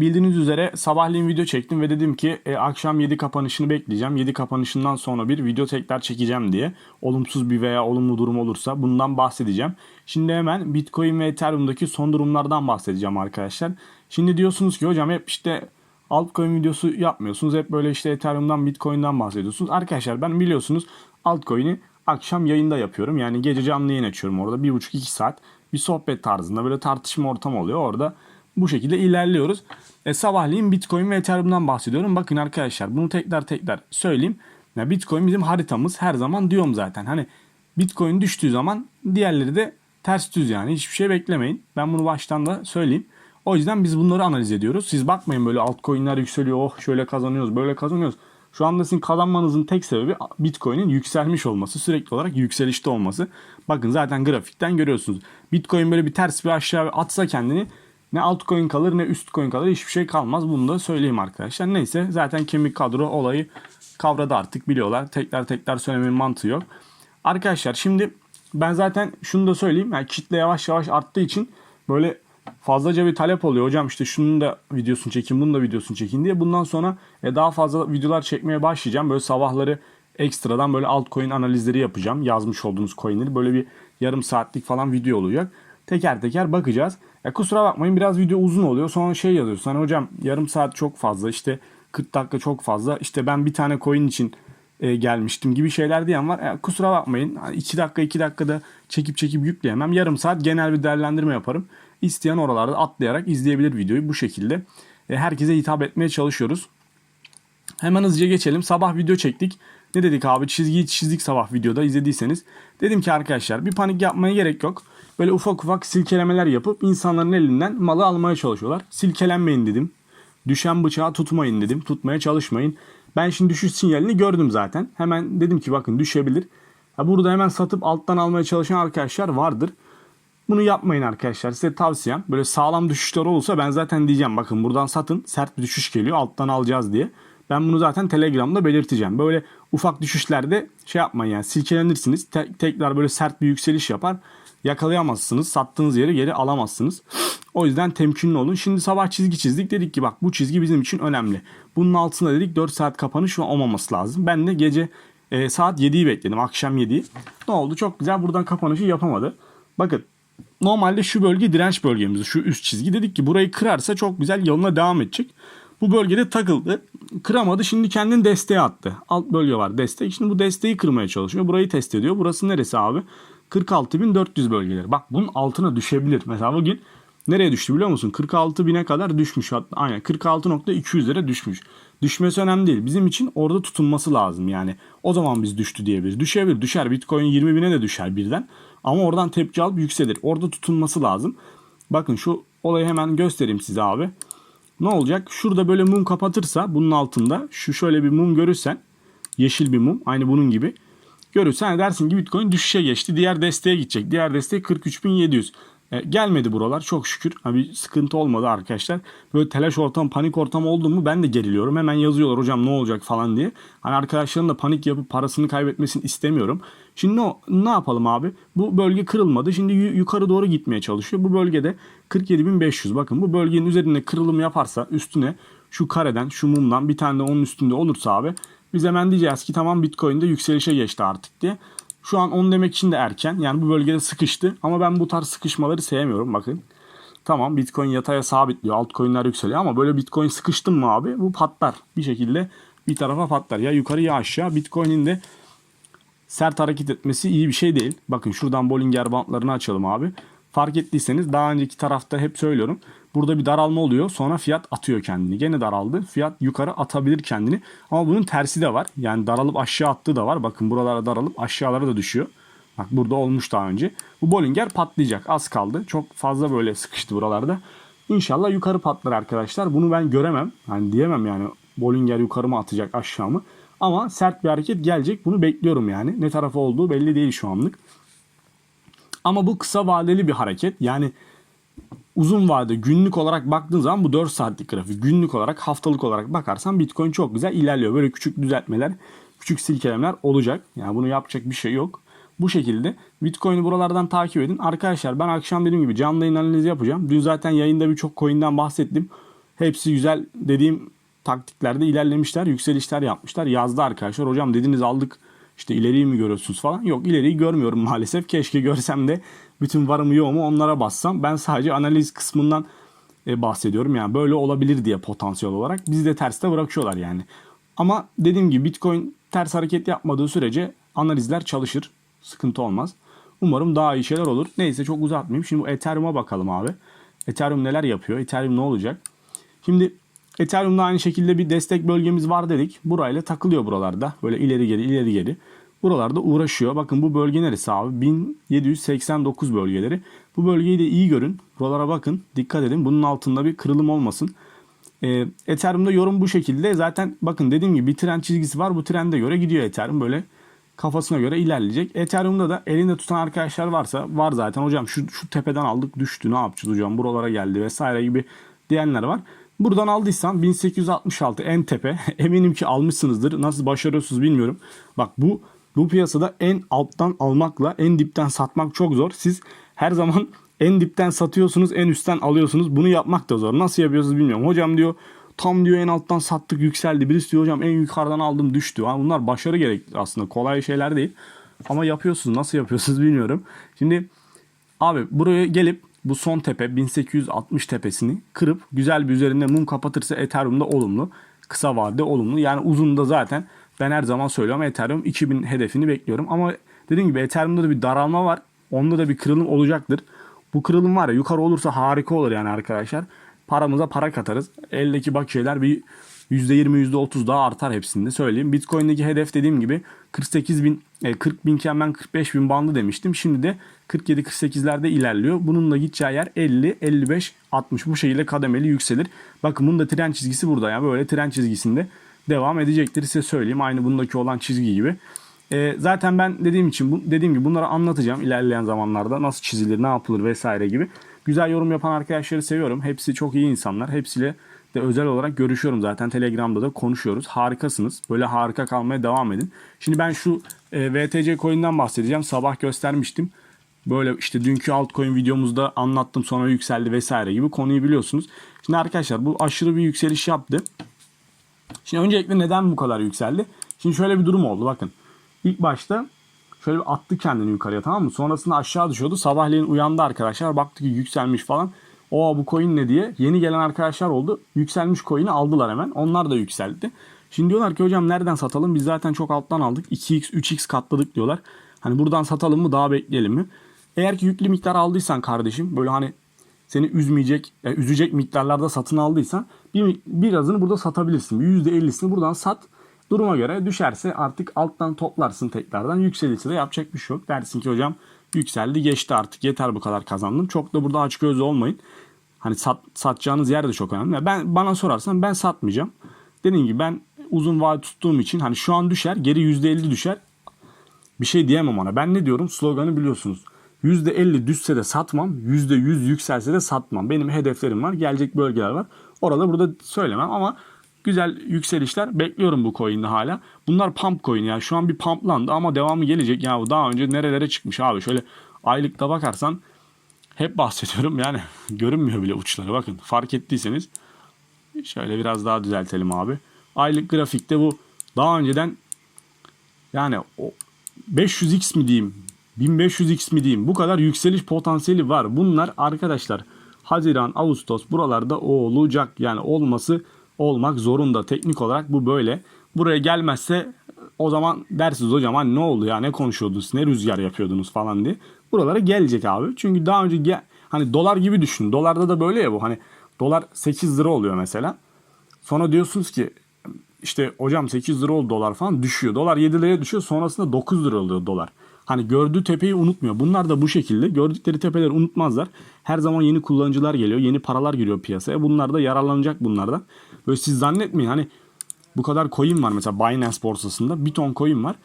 bildiğiniz üzere sabahleyin video çektim ve dedim ki e, akşam 7 kapanışını bekleyeceğim. 7 kapanışından sonra bir video tekrar çekeceğim diye. Olumsuz bir veya olumlu durum olursa bundan bahsedeceğim. Şimdi hemen Bitcoin ve Ethereum'daki son durumlardan bahsedeceğim arkadaşlar. Şimdi diyorsunuz ki hocam hep işte altcoin videosu yapmıyorsunuz. Hep böyle işte Ethereum'dan Bitcoin'den bahsediyorsunuz. Arkadaşlar ben biliyorsunuz altcoin'i akşam yayında yapıyorum. Yani gece canlı yayın açıyorum orada. 1,5-2 saat bir sohbet tarzında böyle tartışma ortamı oluyor. Orada bu şekilde ilerliyoruz. E, sabahleyin Bitcoin ve Ethereum'dan bahsediyorum. Bakın arkadaşlar bunu tekrar tekrar söyleyeyim. Ya Bitcoin bizim haritamız her zaman diyorum zaten. Hani Bitcoin düştüğü zaman diğerleri de ters düz yani. Hiçbir şey beklemeyin. Ben bunu baştan da söyleyeyim. O yüzden biz bunları analiz ediyoruz. Siz bakmayın böyle altcoin'ler yükseliyor. Oh şöyle kazanıyoruz, böyle kazanıyoruz. Şu anda sizin kazanmanızın tek sebebi Bitcoin'in yükselmiş olması, sürekli olarak yükselişte olması. Bakın zaten grafikten görüyorsunuz. Bitcoin böyle bir ters bir aşağı atsa kendini ne altcoin kalır ne üst coin kalır hiçbir şey kalmaz. Bunu da söyleyeyim arkadaşlar. Neyse zaten kemik kadro olayı kavradı artık biliyorlar. Tekrar tekrar söylemenin mantığı yok. Arkadaşlar şimdi ben zaten şunu da söyleyeyim. Yani kitle yavaş yavaş arttığı için böyle fazlaca bir talep oluyor. Hocam işte şunun da videosunu çekin, bunun da videosunu çekin diye. Bundan sonra e, daha fazla videolar çekmeye başlayacağım. Böyle sabahları ekstradan böyle altcoin analizleri yapacağım. Yazmış olduğunuz coinleri. Böyle bir yarım saatlik falan video olacak. Teker teker bakacağız. Ya kusura bakmayın biraz video uzun oluyor. Sonra şey yazıyorsun. Hani hocam yarım saat çok fazla. işte 40 dakika çok fazla. İşte ben bir tane coin için e, gelmiştim gibi şeyler diyen var. E, kusura bakmayın. 2 dakika 2 dakikada çekip çekip yükleyemem. Yarım saat genel bir değerlendirme yaparım. İsteyen oralarda atlayarak izleyebilir videoyu bu şekilde. E, herkese hitap etmeye çalışıyoruz. Hemen hızlıca geçelim. Sabah video çektik. Ne dedik abi? Çizgiyi çizdik sabah videoda izlediyseniz. Dedim ki arkadaşlar bir panik yapmaya gerek yok. Böyle ufak ufak silkelemeler yapıp insanların elinden malı almaya çalışıyorlar. Silkelenmeyin dedim. Düşen bıçağı tutmayın dedim. Tutmaya çalışmayın. Ben şimdi düşüş sinyalini gördüm zaten. Hemen dedim ki bakın düşebilir. Ya burada hemen satıp alttan almaya çalışan arkadaşlar vardır. Bunu yapmayın arkadaşlar. Size tavsiyem. Böyle sağlam düşüşler olursa ben zaten diyeceğim. Bakın buradan satın. Sert bir düşüş geliyor. Alttan alacağız diye. Ben bunu zaten Telegram'da belirteceğim. Böyle ufak düşüşlerde şey yapmayın yani silkelenirsiniz. Te- tekrar böyle sert bir yükseliş yapar. Yakalayamazsınız. Sattığınız yeri geri alamazsınız. O yüzden temkinli olun. Şimdi sabah çizgi çizdik. Dedik ki bak bu çizgi bizim için önemli. Bunun altında dedik 4 saat kapanış olmaması lazım. Ben de gece e, saat 7'yi bekledim. Akşam 7'yi. Ne oldu? Çok güzel buradan kapanışı yapamadı. Bakın normalde şu bölge direnç bölgemiz. Şu üst çizgi. Dedik ki burayı kırarsa çok güzel yoluna devam edecek. Bu bölgede takıldı. Kıramadı. Şimdi kendini desteğe attı. Alt bölge var destek. Şimdi bu desteği kırmaya çalışıyor. Burayı test ediyor. Burası neresi abi? 46.400 bölgeleri. Bak bunun altına düşebilir. Mesela bugün nereye düştü biliyor musun? 46.000'e kadar düşmüş. Aynen 46.200'lere düşmüş. Düşmesi önemli değil. Bizim için orada tutunması lazım yani. O zaman biz düştü diyebiliriz. Düşebilir. Düşer. Bitcoin 20.000'e de düşer birden. Ama oradan tepki alıp yükselir. Orada tutunması lazım. Bakın şu olayı hemen göstereyim size abi. Ne olacak? Şurada böyle mum kapatırsa bunun altında şu şöyle bir mum görürsen yeşil bir mum aynı bunun gibi görürsen dersin ki Bitcoin düşüşe geçti. Diğer desteğe gidecek. Diğer destek 43.700. E, gelmedi buralar çok şükür. Ha, bir sıkıntı olmadı arkadaşlar. Böyle telaş ortam, panik ortam oldu mu ben de geriliyorum. Hemen yazıyorlar hocam ne olacak falan diye. Hani arkadaşların da panik yapıp parasını kaybetmesini istemiyorum. Şimdi ne, ne yapalım abi? Bu bölge kırılmadı. Şimdi yu- yukarı doğru gitmeye çalışıyor. Bu bölgede 47.500. Bakın bu bölgenin üzerinde kırılım yaparsa üstüne şu kareden, şu mumdan bir tane de onun üstünde olursa abi biz hemen diyeceğiz ki tamam Bitcoin'de yükselişe geçti artık diye. Şu an 10 demek için de erken. Yani bu bölgede sıkıştı. Ama ben bu tarz sıkışmaları sevmiyorum bakın. Tamam Bitcoin yataya sabitliyor. Altcoin'ler yükseliyor ama böyle Bitcoin sıkıştın mı abi bu patlar. Bir şekilde bir tarafa patlar. Ya yukarı ya aşağı. Bitcoin'in de sert hareket etmesi iyi bir şey değil. Bakın şuradan Bollinger bantlarını açalım abi. Fark ettiyseniz daha önceki tarafta hep söylüyorum. Burada bir daralma oluyor. Sonra fiyat atıyor kendini. Gene daraldı. Fiyat yukarı atabilir kendini. Ama bunun tersi de var. Yani daralıp aşağı attığı da var. Bakın buralara daralıp aşağılara da düşüyor. Bak burada olmuş daha önce. Bu Bollinger patlayacak. Az kaldı. Çok fazla böyle sıkıştı buralarda. İnşallah yukarı patlar arkadaşlar. Bunu ben göremem. Yani diyemem yani Bollinger yukarı mı atacak aşağı mı. Ama sert bir hareket gelecek. Bunu bekliyorum yani. Ne tarafa olduğu belli değil şu anlık. Ama bu kısa vadeli bir hareket. Yani uzun vade günlük olarak baktığın zaman bu 4 saatlik grafik. Günlük olarak haftalık olarak bakarsan Bitcoin çok güzel ilerliyor. Böyle küçük düzeltmeler, küçük silkelemeler olacak. Yani bunu yapacak bir şey yok. Bu şekilde Bitcoin'i buralardan takip edin. Arkadaşlar ben akşam dediğim gibi canlı yayın analizi yapacağım. Dün zaten yayında birçok coin'den bahsettim. Hepsi güzel dediğim taktiklerde ilerlemişler, yükselişler yapmışlar. Yazdı arkadaşlar. Hocam dediniz aldık işte ileriyi mi görüyorsunuz falan. Yok ileriyi görmüyorum maalesef. Keşke görsem de bütün varımı yoğumu onlara bassam. Ben sadece analiz kısmından e, bahsediyorum. Yani böyle olabilir diye potansiyel olarak. Bizi de terste bırakıyorlar yani. Ama dediğim gibi Bitcoin ters hareket yapmadığı sürece analizler çalışır. Sıkıntı olmaz. Umarım daha iyi şeyler olur. Neyse çok uzatmayayım. Şimdi bu Ethereum'a bakalım abi. Ethereum neler yapıyor? Ethereum ne olacak? Şimdi Ethereum'da aynı şekilde bir destek bölgemiz var dedik. Burayla takılıyor buralarda. Böyle ileri geri ileri geri. Buralarda uğraşıyor. Bakın bu bölge neresi abi? 1789 bölgeleri. Bu bölgeyi de iyi görün. Buralara bakın. Dikkat edin. Bunun altında bir kırılım olmasın. Ee, Ethereum'da yorum bu şekilde. Zaten bakın dediğim gibi bir trend çizgisi var. Bu trende göre gidiyor Ethereum. Böyle kafasına göre ilerleyecek. Ethereum'da da elinde tutan arkadaşlar varsa var zaten. Hocam şu, şu tepeden aldık düştü ne yapacağız hocam buralara geldi vesaire gibi diyenler var. Buradan aldıysan 1866 en tepe. Eminim ki almışsınızdır. Nasıl başarıyorsunuz bilmiyorum. Bak bu bu piyasada en alttan almakla en dipten satmak çok zor. Siz her zaman en dipten satıyorsunuz, en üstten alıyorsunuz. Bunu yapmak da zor. Nasıl yapıyorsunuz bilmiyorum. Hocam diyor tam diyor en alttan sattık yükseldi. Birisi diyor hocam en yukarıdan aldım düştü. Ha, bunlar başarı gerektirir aslında. Kolay şeyler değil. Ama yapıyorsunuz. Nasıl yapıyorsunuz bilmiyorum. Şimdi abi buraya gelip bu son tepe 1860 tepesini kırıp güzel bir üzerinde mum kapatırsa Ethereum'da olumlu. Kısa vadede olumlu. Yani uzun da zaten ben her zaman söylüyorum Ethereum 2000 hedefini bekliyorum. Ama dediğim gibi Ethereum'da da bir daralma var. Onda da bir kırılım olacaktır. Bu kırılım var ya yukarı olursa harika olur yani arkadaşlar. Paramıza para katarız. Eldeki bakiyeler bir %20 %30 daha artar hepsinde söyleyeyim. Bitcoin'deki hedef dediğim gibi 48 bin, e, 40 binken ben 45 bin bandı demiştim. Şimdi de 47-48'lerde ilerliyor. Bunun da gideceği yer 50, 55, 60 bu şekilde kademeli yükselir. Bakın bunun da tren çizgisi burada yani böyle tren çizgisinde devam edecektir size söyleyeyim. Aynı bundaki olan çizgi gibi. E, zaten ben dediğim için bu, dediğim gibi bunları anlatacağım ilerleyen zamanlarda nasıl çizilir, ne yapılır vesaire gibi. Güzel yorum yapan arkadaşları seviyorum. Hepsi çok iyi insanlar. Hepsiyle de özel olarak görüşüyorum zaten. Telegram'da da konuşuyoruz. Harikasınız. Böyle harika kalmaya devam edin. Şimdi ben şu e, VTC coin'den bahsedeceğim. Sabah göstermiştim. Böyle işte dünkü altcoin videomuzda anlattım sonra yükseldi vesaire gibi konuyu biliyorsunuz. Şimdi arkadaşlar bu aşırı bir yükseliş yaptı. Şimdi öncelikle neden bu kadar yükseldi? Şimdi şöyle bir durum oldu bakın. İlk başta şöyle bir attı kendini yukarıya tamam mı? Sonrasında aşağı düşüyordu. Sabahleyin uyandı arkadaşlar. Baktı ki yükselmiş falan. O bu coin ne diye. Yeni gelen arkadaşlar oldu. Yükselmiş coin'i aldılar hemen. Onlar da yükseldi. Şimdi diyorlar ki hocam nereden satalım? Biz zaten çok alttan aldık. 2x 3x katladık diyorlar. Hani buradan satalım mı daha bekleyelim mi? Eğer ki yüklü miktar aldıysan kardeşim böyle hani seni üzmeyecek, yani üzecek miktarlarda satın aldıysan bir, birazını burada satabilirsin. %50'sini buradan sat. Duruma göre düşerse artık alttan toplarsın tekrardan. Yükselirse de yapacak bir şey yok. Dersin ki hocam yükseldi geçti artık yeter bu kadar kazandım. Çok da burada açık gözlü olmayın. Hani sat, satacağınız yer de çok önemli. Ben bana sorarsan ben satmayacağım. Dediğim gibi ben uzun vade tuttuğum için hani şu an düşer geri %50 düşer. Bir şey diyemem ona. Ben ne diyorum? Sloganı biliyorsunuz. %50 düşse de satmam. %100 yükselse de satmam. Benim hedeflerim var. Gelecek bölgeler var. Orada burada söylemem ama güzel yükselişler bekliyorum bu coin'de hala. Bunlar pump coin yani şu an bir pumplandı ama devamı gelecek. Ya bu daha önce nerelere çıkmış abi şöyle aylıkta bakarsan hep bahsediyorum yani görünmüyor bile uçları bakın fark ettiyseniz şöyle biraz daha düzeltelim abi. Aylık grafikte bu daha önceden yani o 500x mi diyeyim 1500x mi diyeyim bu kadar yükseliş potansiyeli var. Bunlar arkadaşlar Haziran, Ağustos buralarda olacak yani olması olmak zorunda. Teknik olarak bu böyle. Buraya gelmezse o zaman dersiniz hocam hani ne oldu ya ne konuşuyordunuz ne rüzgar yapıyordunuz falan diye. Buralara gelecek abi. Çünkü daha önce gel, hani dolar gibi düşün. Dolarda da böyle ya bu hani dolar 8 lira oluyor mesela. Sonra diyorsunuz ki işte hocam 8 lira oldu dolar falan düşüyor. Dolar 7 liraya düşüyor sonrasında 9 lira oluyor dolar. Hani gördüğü tepeyi unutmuyor. Bunlar da bu şekilde gördükleri tepeleri unutmazlar. Her zaman yeni kullanıcılar geliyor. Yeni paralar giriyor piyasaya. Bunlar da yararlanacak bunlardan. Böyle siz zannetmeyin hani bu kadar coin var mesela Binance borsasında. Bir ton coin var.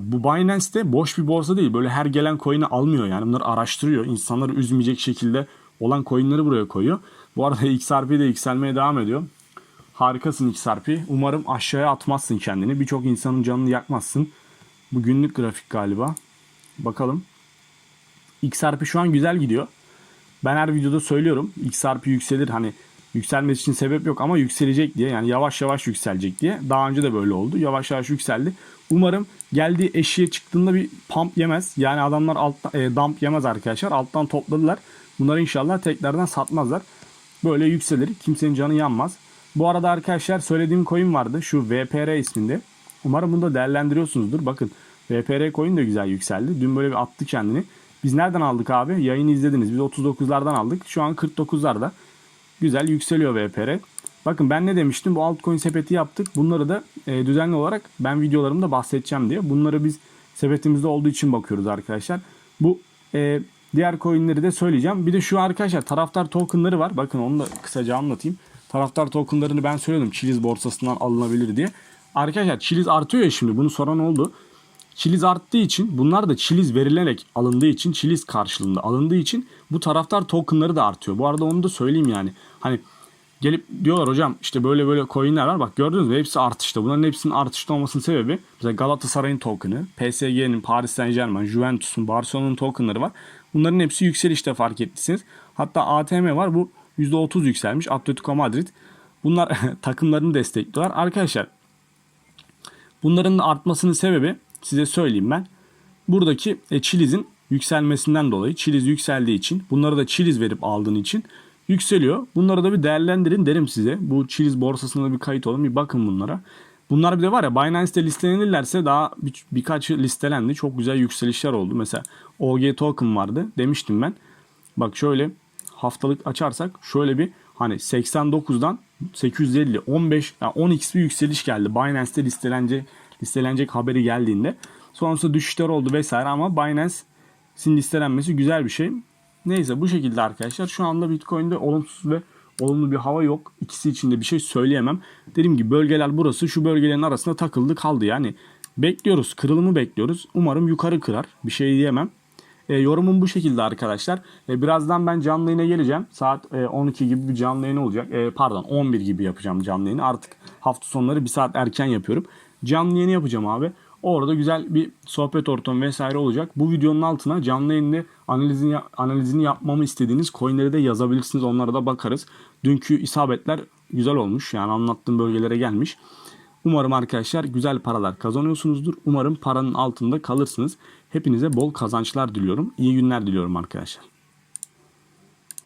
Bu Binance de boş bir borsa değil. Böyle her gelen coin'i almıyor yani. Bunları araştırıyor. İnsanları üzmeyecek şekilde olan coin'leri buraya koyuyor. Bu arada XRP de yükselmeye devam ediyor. Harikasın XRP. Umarım aşağıya atmazsın kendini. Birçok insanın canını yakmazsın. Bu günlük grafik galiba. Bakalım. XRP şu an güzel gidiyor. Ben her videoda söylüyorum. XRP yükselir hani Yükselmesi için sebep yok ama yükselecek diye yani yavaş yavaş yükselecek diye. Daha önce de böyle oldu. Yavaş yavaş yükseldi. Umarım geldiği eşiğe çıktığında bir pump yemez. Yani adamlar alttan e, dump yemez arkadaşlar. Alttan topladılar. Bunları inşallah tekrardan satmazlar. Böyle yükselir. Kimsenin canı yanmaz. Bu arada arkadaşlar söylediğim coin vardı. Şu VPR isminde. Umarım bunu da değerlendiriyorsunuzdur. Bakın VPR coin de güzel yükseldi. Dün böyle bir attı kendini. Biz nereden aldık abi? Yayını izlediniz. Biz 39'lardan aldık. Şu an 49'larda. Güzel yükseliyor VPR. Bakın ben ne demiştim? Bu altcoin sepeti yaptık. Bunları da e, düzenli olarak ben videolarımda bahsedeceğim diye. Bunları biz sepetimizde olduğu için bakıyoruz arkadaşlar. Bu e, diğer coinleri de söyleyeceğim. Bir de şu arkadaşlar taraftar tokenları var. Bakın onu da kısaca anlatayım. Taraftar tokenlarını ben söylüyordum. Chiliz borsasından alınabilir diye. Arkadaşlar Chiliz artıyor ya şimdi. Bunu soran oldu. Çiliz arttığı için bunlar da çiliz verilerek alındığı için çiliz karşılığında alındığı için bu taraftar tokenları da artıyor. Bu arada onu da söyleyeyim yani. Hani gelip diyorlar hocam işte böyle böyle coinler var. Bak gördünüz mü hepsi artışta. Bunların hepsinin artışta olmasının sebebi mesela Galatasaray'ın token'ı, PSG'nin, Paris Saint Germain, Juventus'un, Barcelona'nın token'ları var. Bunların hepsi yükselişte fark ettiyseniz. Hatta ATM var bu %30 yükselmiş. Atletico Madrid. Bunlar takımlarını destekliyorlar. Arkadaşlar bunların artmasının sebebi size söyleyeyim ben. Buradaki e, Chiliz'in yükselmesinden dolayı Chiliz yükseldiği için bunları da Chiliz verip aldığın için yükseliyor. Bunları da bir değerlendirin derim size. Bu Chiliz borsasına bir kayıt olun bir bakın bunlara. Bunlar bir de var ya Binance'de listelenirlerse daha bir, birkaçı listelendi. Çok güzel yükselişler oldu. Mesela OG token vardı demiştim ben. Bak şöyle haftalık açarsak şöyle bir hani 89'dan 850 15 yani 10x bir yükseliş geldi. Binance'de listelenecek listelenecek haberi geldiğinde. Sonrasında düşüşler oldu vesaire ama Binance'in listelenmesi güzel bir şey. Neyse bu şekilde arkadaşlar. Şu anda Bitcoin'de olumsuz ve olumlu bir hava yok. İkisi içinde bir şey söyleyemem. Dediğim gibi bölgeler burası. Şu bölgelerin arasında takıldı kaldı yani. Bekliyoruz. Kırılımı bekliyoruz. Umarım yukarı kırar. Bir şey diyemem. E, yorumum bu şekilde arkadaşlar. E, birazdan ben canlı yayına geleceğim. Saat e, 12 gibi bir canlı yayın olacak. E, pardon 11 gibi yapacağım canlı yayını. Artık hafta sonları bir saat erken yapıyorum. Canlı yayını yapacağım abi. Orada güzel bir sohbet ortamı vesaire olacak. Bu videonun altına canlı yayında analizini, analizini yapmamı istediğiniz coinleri de yazabilirsiniz. Onlara da bakarız. Dünkü isabetler güzel olmuş. Yani anlattığım bölgelere gelmiş. Umarım arkadaşlar güzel paralar kazanıyorsunuzdur. Umarım paranın altında kalırsınız. Hepinize bol kazançlar diliyorum. İyi günler diliyorum arkadaşlar.